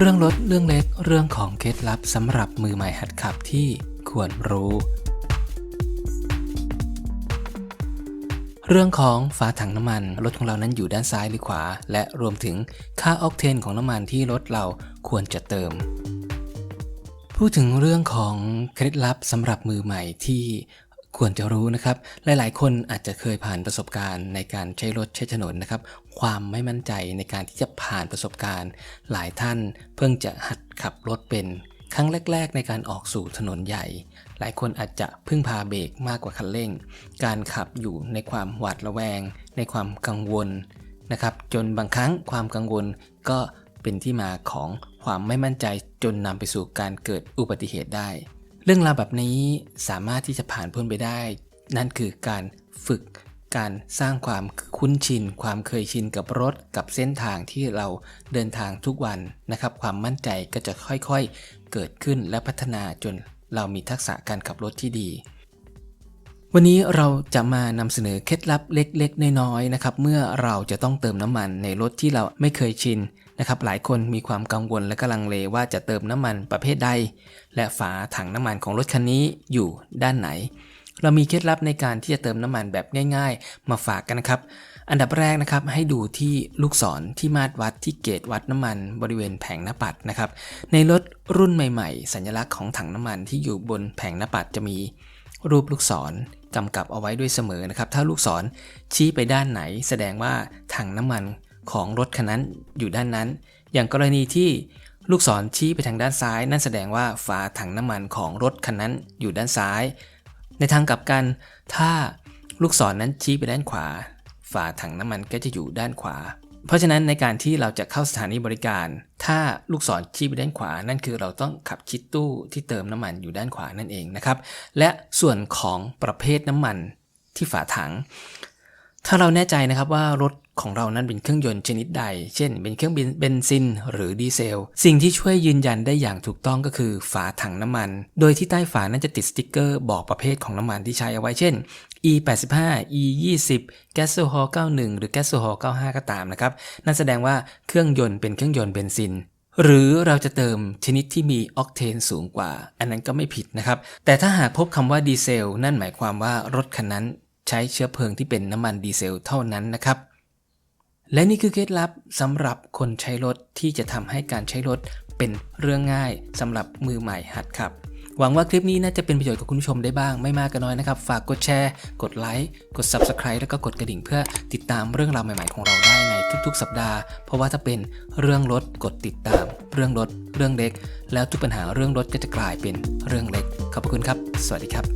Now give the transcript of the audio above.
เรื่องรถเรื่องเล็กเรื่องของเคล็ดลับสำหรับมือใหม่หัดขับที่ควรรู้ เรื่องของฝาถังน้ำมัน รถของเรานั้นอยู่ด้านซ้ายหรือขวา และรวมถึงค่าออกเทนของน้ำมันที่รถเราควรจะเติม พูดถึงเรื่องของเคล็ดลับสำหรับมือใหม่ที่ ควรจะรู้นะครับ หลายๆ คนอาจจะเคยผ่านประสบการณ์ในการใช้รถใช้ถนนนะครับ ความไม่มั่นใจในการที่จะผ่านประสบการณ์ หลายท่านเพิ่งจะหัดขับรถเป็น ครั้งแรก ๆ ในการออกสู่ถนนใหญ่ หลายคนอาจจะพึ่งพาเบรกมากกว่าคันเร่ง การขับอยู่ในความหวาดระแวง ในความกังวลนะครับ จนบางครั้งความกังวลก็เป็นที่มาของความไม่มั่นใจจนนำไปสู่การเกิดอุบัติเหตุได้ เรื่องราวแบบนี้สามารถที่จะผ่านพ้นไปได้ นั่นคือการฝึกการสร้างความคุ้นชิน ความเคยชินกับรถกับเส้นทางที่เราเดินทางทุกวันนะครับ ความมั่นใจก็จะค่อยๆเกิดขึ้นและพัฒนาจนเรามีทักษะการขับรถที่ดี วันนี้เราจะมานำเสนอเคล็ดลับเล็กๆ น้อยๆนะครับเมื่อเราจะต้องเติมน้ำมันในรถที่เราไม่เคยชินนะครับหลายคนมีความกังวลและกำลังเลว่าจะเติมน้ำมันประเภทใด และฝาถังน้ำมันของรถคันนี้อยู่ด้านไหน เรามีเคล็ดลับในการที่จะเติมน้ำมันแบบง่าย ๆ มาฝากกันนะครับ อันดับแรกนะครับให้ดูที่ลูกศรที่มาตรวัดที่เกจวัดน้ำมันบริเวณแผงหน้าปัดนะครับในรถรุ่นใหม่ ๆ สัญลักษณ์ของถังน้ำมันที่อยู่บนแผงหน้าปัดจะมี รูปลูกศรกำกับเอาไว้ด้วยเสมอนะครับ ถ้าลูกศรชี้ไปด้านไหน แสดงว่าถังน้ำมันของรถคันนั้นอยู่ด้านนั้น อย่างกรณีที่ลูกศรชี้ไปทางด้านซ้าย นั่นแสดงว่าฝาถังน้ำมันของรถคันนั้นอยู่ด้านซ้าย ในทางกลับกัน ถ้าลูกศรนนั้นชี้ไปด้านขวา ฝาถังน้ำมันก็จะอยู่ด้านขวา เพราะฉะนั้นในการที่เราจะเข้าสถานีบริการ ถ้าลูกศรชี้ไปด้านขวา นั่นคือเราต้องขับชิดตู้ที่เติมน้ำมันอยู่ด้านขวานั่นเองนะครับ และส่วนของประเภทน้ำมันที่ฝาถัง ถ้าเราแน่ใจนะครับว่ารถ ของเรานั้นเป็นเครื่องยนต์ชนิดใด เช่น เป็นเครื่องบินเบนซิน หรือดีเซล สิ่งที่ช่วยยืนยันได้อย่างถูกต้องก็คือฝาถังน้ำมัน โดยที่ใต้ฝานั้นจะติดสติกเกอร์บอกประเภทของน้ำมันที่ใช้เอาไว้เช่น e 8 5 e 20 g a s o h o l 91 หรือ g a s o h o l 95 ก็ตามนะครับ นั่นแสดงว่าเครื่องยนต์เป็นเครื่องยนต์เบนซินหรือเราจะเติมชนิดที่มีออกเทนสูงกว่า อันนั้นก็ไม่ผิดนะครับ แต่ถ้าหากพบคำว่าดีเซล นั่นหมายความว่ารถคันนั้นใช้เชื้อเพลิงที่เป็นน้ำมันดีเซลเท่านั้นนะครับ และนี่คือเคล็ดลับสำหรับคนใช้รถที่จะทำให้การใช้รถเป็นเรื่องง่ายสำหรับมือใหม่หัดขับ หวังว่าคลิปนี้น่าจะเป็นประโยชน์กับคุณผู้ชมได้บ้างไม่มากก็น้อยนะครับ ฝากกดแชร์ กดไลค์กด Subscribe แล้วก็กดกระดิ่งเพื่อติดตามเรื่องราวใหม่ๆของเราได้ในทุกๆ สัปดาห์ เพราะว่าถ้าเป็นเรื่องรถกดติดตาม เรื่องรถ เรื่องเล็ก แล้วทุกปัญหาเรื่องรถก็จะกลายเป็นเรื่องเล็กขอบคุณครับ สวัสดีครับ